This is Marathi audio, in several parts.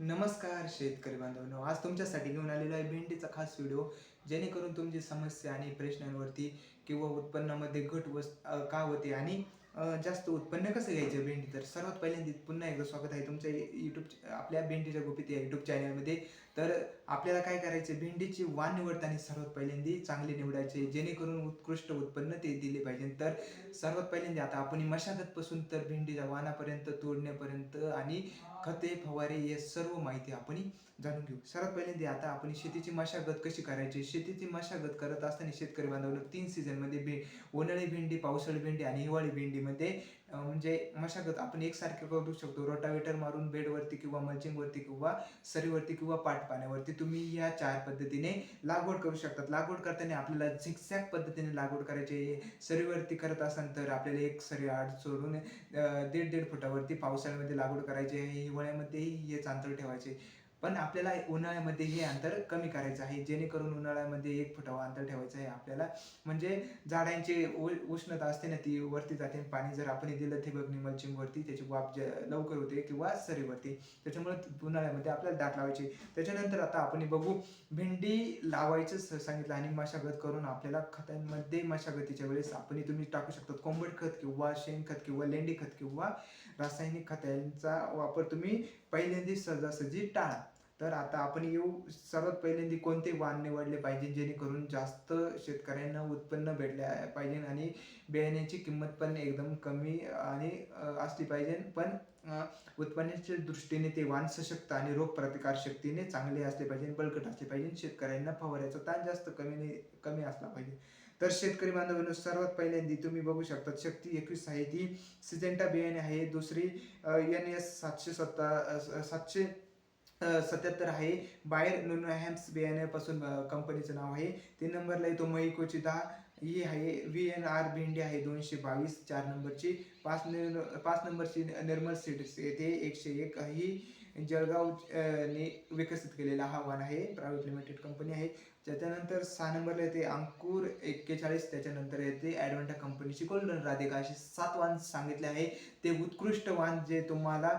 नमस्कार शेतकरी बांधवांनो. आज तुमच्यासाठी घेऊन आलेलो आहे भेंडीचा खास व्हिडिओ. जेणेकरून तुमची समस्या आणि प्रश्नांवरती किंवा उत्पन्नामध्ये घट वस का होते आणि जास्त उत्पन्न कसं घ्यायचं भेंडी? तर सर्वात पहिल्यांदा पुन्हा एकदा स्वागत आहे तुमच्या यूट्यूब आपल्या भेंडीच्या गोपीत या यूट्यूब चॅनलमध्ये तर आपल्याला काय करायचं? भेंडीची वाण निवडताना सर्वात पहिल्यांदा चांगली निवडायचे जेणेकरून उत्कृष्ट उत्पन्न ते दिले पाहिजे. तर सर्वात पहिल्यांदा आता आपण मशागतपासून तर भेंडीच्या वाणापर्यंत तोडण्यापर्यंत आणि खते फवारे हे सर्व माहिती आपण जाणून घेऊ. सर्वात पहिल्यांदा आता आपण शेतीची मशागत कशी करायची? शेतीची मशागत करत असताना शेतकरी बांधवांना तीन सीझनमध्ये भे उन्हाळी भेंडी पावसाळी भेंडी आणि हिवाळी भेंडीमध्ये म्हणजे मशागत आपण एकसारखे करू शकतो. रोटावेटर मारून बेडवरती किंवा मल्चिंगवरती किंवा सरीवरती किंवा पाटपाण्यावरती तुम्ही या चार पद्धतीने लागवड करू शकतात. लागवड करताना आपल्याला झिकझॅक पद्धतीने लागवड करायची सरीवरती करत असाल तर आपल्याला एक सरी आड सोडून दीड दीड फुटावरती पावसाळ्यामध्ये लागवड करायची आहे. हिवाळ्यामध्येही हेच अंतर ठेवायचे. पण आपल्याला उन्हाळ्यामध्ये हे अंतर कमी करायचं आहे. जेणेकरून उन्हाळ्यामध्ये एक फुटावं अंतर ठेवायचं आहे आपल्याला. म्हणजे झाडांची उष्णता असते ना ती वरती जाते पाणी जर आपण दिलं ठिबकनी वरती त्याची वाफ ज- लवकर होते किंवा सरीवरती. त्याच्यामुळे उन्हाळ्यामध्ये आपल्याला दाट लावायची. त्याच्यानंतर आता आपण बघू भेंडी लावायचं स- सांगितलं आणि मशागत करून आपल्याला खतांमध्ये मशागतीच्या वेळेस आपण तुम्ही टाकू शकतात. कोंबड खत किंवा शेणखत किंवा लेंडी खत किंवा रासायनिक खतांचा वापर तुम्ही पहिल्यांदा सहजासहजी टाळा. तर आता आपण येऊ सर्वात पहिल्यांदा कोणते वाण निवडले पाहिजे जेणेकरून जास्त शेतकऱ्यांना उत्पन्न भेटले पाहिजे आणि बियाण्याची किंमत पण एकदम कमी आणि असली पाहिजे. पण उत्पन्नाच्या दृष्टीने ते वाण सशक्त आणि रोग प्रतिकार शक्तीने चांगले असले पाहिजे बळकट असले पाहिजे शेतकऱ्यांना फवाऱ्याचा ताण जास्त कमी कमी असला पाहिजे. तर शेतकरी बांधवांनो सर्वात पहिल्यांदी तुम्ही बघू शकता शक्ती एकवीस आहे ती. सिजेंटा बियाणे आहे दुसरी एन एस सातशे सत्ता सातशे सत्याहत्तर आहे. बायर नोनहॅम्स बियाण्यापासून कंपनीचं नाव आहे. तीन नंबरला येतो मैकोची दहा. ही आहे व्ही एन आर भेंडी आहे दोनशे बावीस चार नंबरची. पाच न पाच नंबरची निर्मल सीड्स येथे एकशे एक. ही जळगाव ने विकसित केलेला हा वाण आहे. प्रायव्हेट लिमिटेड कंपनी आहे. त्याच्यानंतर सहा नंबरला येते अंकुर एक्केचाळीस. त्याच्यानंतर येते ॲडव्हान्टा कंपनीची गोल्डन राधिका असे सात वाण सांगितले आहे. ते उत्कृष्ट वाण जे तुम्हाला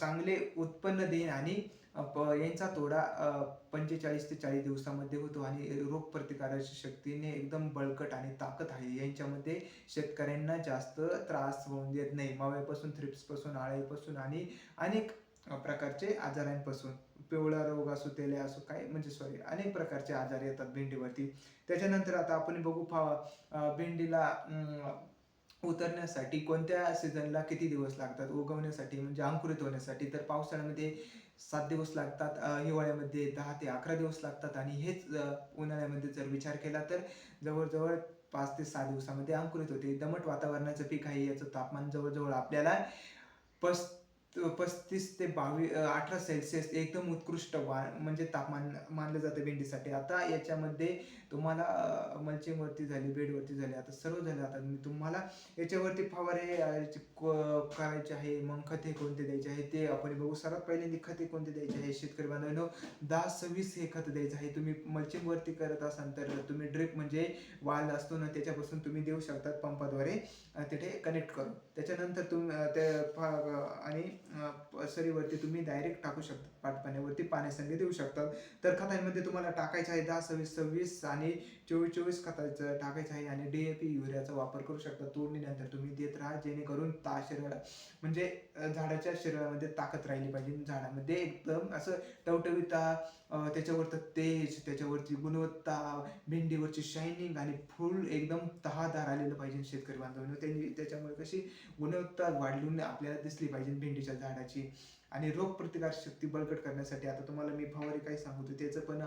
चांगले उत्पन्न देईन आणि यांचा तोडा पंचेचाळीस ते चाळीस दिवसामध्ये होतो आणि रोगप्रतिकारक शक्तीने एकदम बळकट आणि ताकद आहे. यांच्यामध्ये शेतकऱ्यांना जास्त त्रास होऊन देत नाही. माव्यापासून थ्रिप्सपासून आळ्यापासून आणि अनेक प्रकारचे आजारांपासून. पिवळा रोग असो तेले असो काय म्हणजे सॉरी अनेक प्रकारचे आजार येतात भेंडीवरती. त्याच्यानंतर आता आपण बघू फा भेंडीला उतरण्यासाठी कोणत्या सीझनला किती दिवस लागतात? उगवण्यासाठी म्हणजे अंकुरित होण्यासाठी. तर पावसाळ्यामध्ये सात दिवस लागतात हिवाळ्यामध्ये दहा ते अकरा दिवस लागतात आणि हेच उन्हाळ्यामध्ये जर विचार केला तर जवळजवळ पाच ते सहा दिवसामध्ये अंकुरित होते. दमट वातावरणाचं पीक आहे याचं तापमान जवळजवळ आपल्याला पस पस्तीस ते बावीस अठरा सेल्सिअस एकदम उत्कृष्ट वा म्हणजे तापमान मानलं जातं भेंडीसाठी. आता याच्यामध्ये तुम्हाला मल्चिंगवरती झाली बेडवरती झाली आता सर्व झाले. आता मी तुम्हाला याच्यावरती फवारे याचे करायचे आहे मग खते कोणते द्यायचे आहे ते आपण बघू. सर्वात पहिल्यांदा खते कोणते द्यायचे आहे शेतकरी बांधवांनो दहा सव्वीस हे खत द्यायचं आहे. तुम्ही मल्चिंगवरती करत असाल तर तुम्ही ड्रिप म्हणजे वाल असतो ना त्याच्यापासून तुम्ही देऊ शकतात पंपाद्वारे तिथे कनेक्ट करून. त्याच्यानंतर तुम्ही ते आणि सरीवरती तुम्ही डायरेक्ट टाकू शकता. पाटपाण्यावरती पाण्यासंगे देऊ शकतात तर खतांमध्ये तुम्हाला टाकायचं आहे दहा सव्वीस सव्वीस आणि चोवीस चोवीस खताचं टाकायचं आहे आणि डी ए पी युरियाचा वापर करू शकता. तोडणीनंतर तुम्ही देत राहा जेणेकरून ता शरीराला म्हणजे झाडाच्या शरीरामध्ये ताकद राहिली पाहिजे. झाडामध्ये एकदम असं टवटवीता अ, त्याच्यावरचं तेज त्याच्यावरची गुणवत्ता भेंडीवरची शायनिंग आणि फुल एकदम तहादार आलेलं पाहिजे शेतकरी बांधवांनी. त्यांनी त्याच्यामुळे कशी गुणवत्ता वाढलून आपल्याला दिसली पाहिजे भेंडीच्या झाडाची आणि रोग प्रतिकार शक्ती बळकट करण्यासाठी आता तुम्हाला मी फवारे काय सांगतो त्याचं पण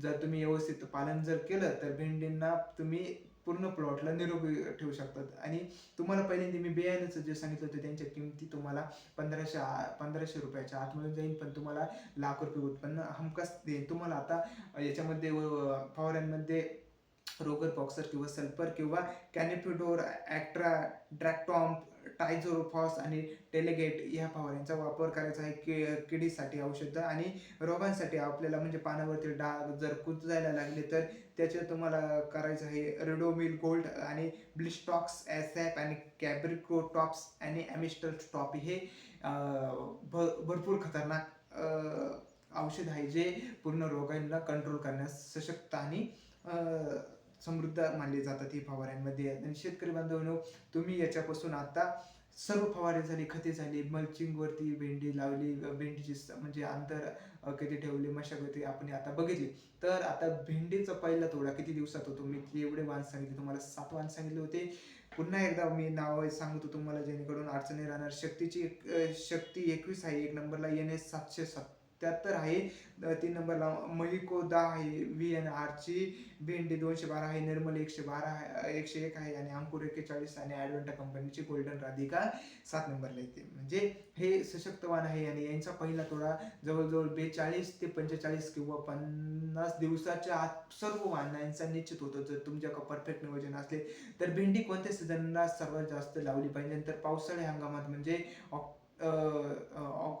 जर तुम्ही व्यवस्थित पालन जर केलं तर भेंडींना तुम्ही पूर्ण प्लॉटला निरोगी ठेवू शकतात आणि तुम्हाला पहिल्यांदा मी बियाण्याचं जे सांगितलं होतं त्यांच्या किमती तुम्हाला पंधराशे पंधराशे रुपयाच्या आत मिळून जाईल पण तुम्हाला लाख रुपये उत्पन्न हमखास देईल तुम्हाला आता याच्यामध्ये फवाऱ्यांमध्ये रोगर बॉक्सर किंवा सल्फर किंवा कॅनिफिडोर ॲक्ट्रा ड्रॅक्टॉम्प टायझोरोफॉस आणि टेलेगेट ह्या फवाऱ्यांचा वापर करायचा आहे कि किडीसाठी औषधं. आणि रोगांसाठी आपल्याला म्हणजे पानावरती डाग जर कुजायला लागले तर त्याचे तुम्हाला करायचं आहे रेडोमिल गोल्ड आणि ब्लिस्टॉक्स ॲसॅप आणि कॅब्रिकोटॉप्स आणि ॲमिस्टर टॉप हे भ भरपूर खतरनाक औषध आहे जे पूर्ण रोगांना कंट्रोल करण्यास सशक्त आणि समृद्ध मानले जातात ही फवाऱ्यांमध्ये. आणि शेतकरी बांधवांनो तुम्ही याच्यापासून आता सर्व फवारे झाली खते झाली मल्चिंगवरती भेंडी लावली भेंडीची म्हणजे अंतर किती ठेवले मशागती आपण आता बघितली. तर आता भेंडीचा पहिला तोडा किती दिवसात होतो? मी ते एवढे वाण सांगितले तुम्हाला सात वाण सांगितले होते. पुन्हा एकदा मी नाव सांगतो तुम्हाला जेणेकरून अडचणी राहणार. शक्तीची एक- शक्ती एकवीस आहे एक नंबरला एन एस सातशे सत्याहत्तर आहे. तीन तीन नंबरला महिको दहा आहे व्ही एन आरची भेंडी दोनशे बारा आहे निर्मल एकशे बारा आहे एकशे एक आहे आणि अंकुर एक्केचाळीस आणि ॲडव्हेंटा कंपनीची गोल्डन राधिका सात नंबरला येते. म्हणजे हे सशक्तवान आहे आणि यांचा पहिला तोडा जवळजवळ बेचाळीस ते पंचेचाळीस किंवा पन्नास दिवसाच्या आत सर्व वाहनांचा निश्चित होतो. जर तुमच्या परफेक्ट नियोजन असले तर भेंडी कोणत्या सीझनला सर्वात जास्त लावली पाहिजे? तर पावसाळी हंगामात म्हणजे ऑक-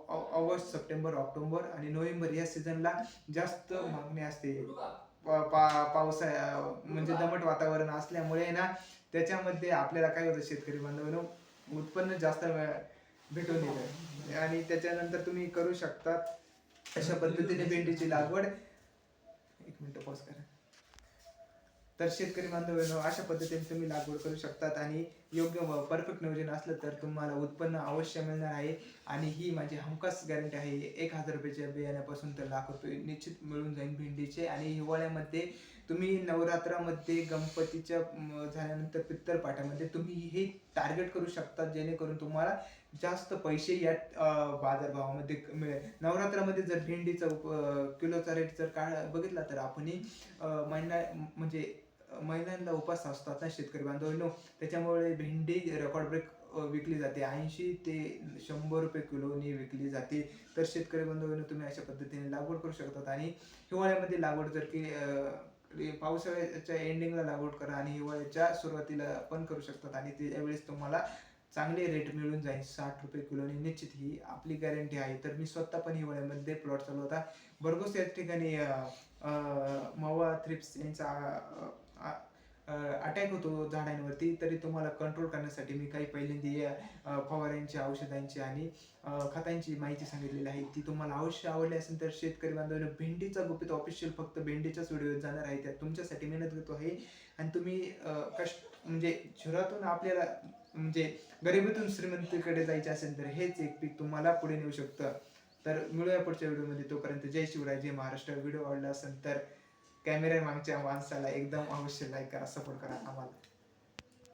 ऑगस्ट सप्टेंबर ऑक्टोबर आणि नोव्हेंबर या सीझनला जास्त मागणी असते. पा- पा- पावसा म्हणजे दमट वातावरण असल्यामुळे ना त्याच्यामध्ये आपल्याला काय होतं शेतकरी बांधवांनो उत्पन्न जास्त वेळ भेटून येतं. आणि त्याच्यानंतर तुम्ही करू शकता अशा पद्धतीने भेंडीची लागवड. एक मिनिट पॉज करा. तर शेतकरी बांधवांनो अशा पद्धतीने तुम्ही लागवड करू शकतात आणि योग्य व परफेक्ट नियोजन असलं तर तुम्हाला उत्पन्न अवश्य मिळणार आहे. आणि ही माझी हमखास गॅरंटी आहे. एक हजार रुपयाच्या बियाण्यापासून तर लाख रुपये निश्चित मिळून जाईल भेंडीचे. आणि हिवाळ्यामध्ये तुम्ही नवरात्रामध्ये गणपतीच्या झाल्यानंतर पित्तरपाठामध्ये तुम्ही हे टार्गेट करू शकता जेणेकरून तुम्हाला जास्त पैसे या बाजारभावामध्ये क- मिळेल. नवरात्रामध्ये जर भेंडीचा उप- किलोचा रेट जर काळ बघितला तर आपण महिना म्हणजे महिलांना उपास असतात ना शेतकरी बांधवांनो. त्याच्यामुळे भेंडी रेकॉर्ड ब्रेक विकली जाते. ऐंशी ते शंभर रुपये किलोनी विकली जाते. तर शेतकरी बांधवांनो तुम्ही अशा पद्धतीने लागवड करू शकतात. आणि हिवाळ्यामध्ये लागवड जर की पावसाळ्याच्या एंडिंगला लागवड करा आणि हिवाळ्याच्या सुरुवातीला पण करू शकतात. आणि त्यावेळेस तुम्हाला चांगले रेट मिळून जाईल. साठ रुपये किलोनी निश्चित ही आपली गॅरंटी आहे. तर मी स्वतः पण हिवाळ्यामध्ये प्लॉट चालू होता भरघोस या ठिकाणी मवा थ्रिप्स यांचा अटॅक होतो झाडांवरती तरी तुम्हाला कंट्रोल करण्यासाठी मी काही पहिल्यांदी फवाऱ्यांची औषधांची आणि खतांची माहिती सांगितलेली आहे. ती तुम्हाला अवश्य आवडली असेल तर शेतकरी बांधवांना भेंडीचा गुपित ऑफिशियल फक्त भेंडीच्याच व्हिडिओ जाणार आहे. त्यात तुमच्यासाठी मेहनत घेतो आहे. आणि तुम्ही कष्ट म्हणजे झुरातून आपल्याला म्हणजे गरिबीतून श्रीमंतीकडे जायचे असेल तर हेच एक पीक तुम्हाला पुढे नेऊ शकतं. तर मिळूया पुढच्या व्हिडिओमध्ये तोपर्यंत जय शिवराय जय महाराष्ट्र. व्हिडिओ आवडला असेल तर कॅमेरा मागच्या माणसाला एकदम अवश्य लाईक करा सपोर्ट करा आम्हाला.